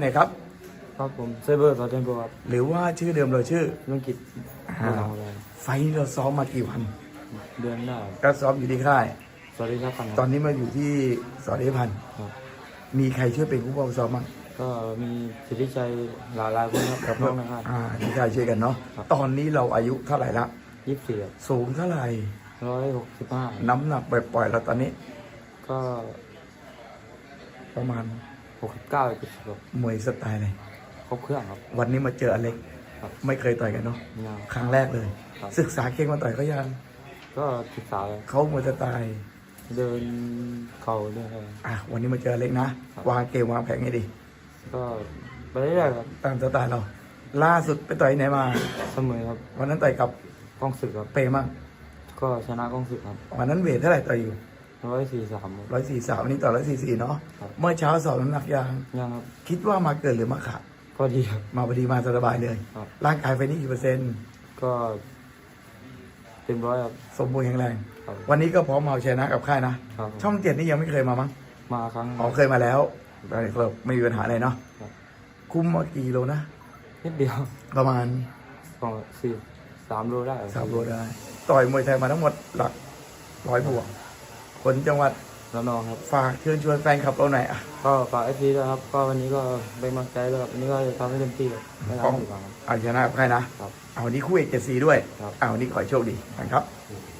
ไหนครับ ครับผมเซเบอร์ตอเทนโบครับหรือว่าชื่อเดิมเราชื่อธุรกิจอ่าไม่ทำอะไรไฟท์เราซ้อมมากี่วันเดือนหน้าก็ซ้อมอยู่ที่ค่าย สวัสดีครับฟังตอนนี้มาอยู่ที่สอดีพันธ์ครับมีใครช่วยเป็นผู้ปกครองซ้อมบ้างก็มีสิทธิชัยหลายหลายๆคนครับกับน้องนะครับ อ่ามีใครช่วยกันเนาะครับ ตอนนี้เราอายุเท่าไหร่ละยี่สิบสี่สูงเท่าไหร่ ร้อยหกสิบห้าน้ำหนักปล่อยๆเราตอนนี้ก็ประมาณ หกสิบเก้าจุดครับมวยสไตล์เลยครบเครื่องครับ วันนี้มาเจออเล็ก ครับไม่เคยต่อยกันเนาะยาวครั้งแรกเลย ครับ ศึกษาเก่งมาต่อยก็ยังก็ศึกษาเลยเขามวยสไตล์เดินเข่าด้วยครับอะวันนี้มาเจออเล็กนะครับ วางเกมวางแผนให้ดีก็ไปเรื่อยๆครับตามสไตล์เรา ล่าสุดไปต่อยไหนมา เสมอครับวันนั้นต่อยกับกล้องศึกครับเปย์มั่งก็ชนะกล้องศึกครับวันนั้นเวทเท่าไหร่ต่อยอยู่ ร้อยสี่สามร้อยสี่สามวันนี้ต่อร้อยสี่สี่เนาะครับเมื่อเช้าสอบน้ำหนักยางยังครับคิดว่ามาเกินหรือมาขาดก็ดีครับมาพอดีมาสบายเลยครับร่างกายไฟนี่กี่เปอร์เซ็นต์ก็เต็มร้อยครับสมบูรณ์แข็งแรงครับวันนี้ก็พร้อมเอาชนะกับค่ายนะครับช่องเจ็ดนี่ยังไม่เคยมามั้งมาครั้งอ๋อเคยมาแล้วแต่ก็ไม่มีปัญหาอะไรเนาะครับคุ้มมากี่โลนะนิดเดียวประมาณสองสี่สามโลได้ครับสามโลได้ ต่อยมวยไทยมาทั้งหมดหลักร้อยบวก คนจังหวัดแล้วน้องครับ ฝากเชิญชวนแฟนคลับเราหน่อยอะก็ฝากไอพีด้วยครับ ก็วันนี้ก็เป็นกำลังใจด้วยครับวันนี้ก็จะทำให้เต็มที่ครับไม่ทำให้ผิดหวังครับ เอาชนะกับใครนะครับ เอาวันนี้คู่เอกเจ็ดสีด้วย ครับ เอาวันนี้ขอให้โชคดีกันครับค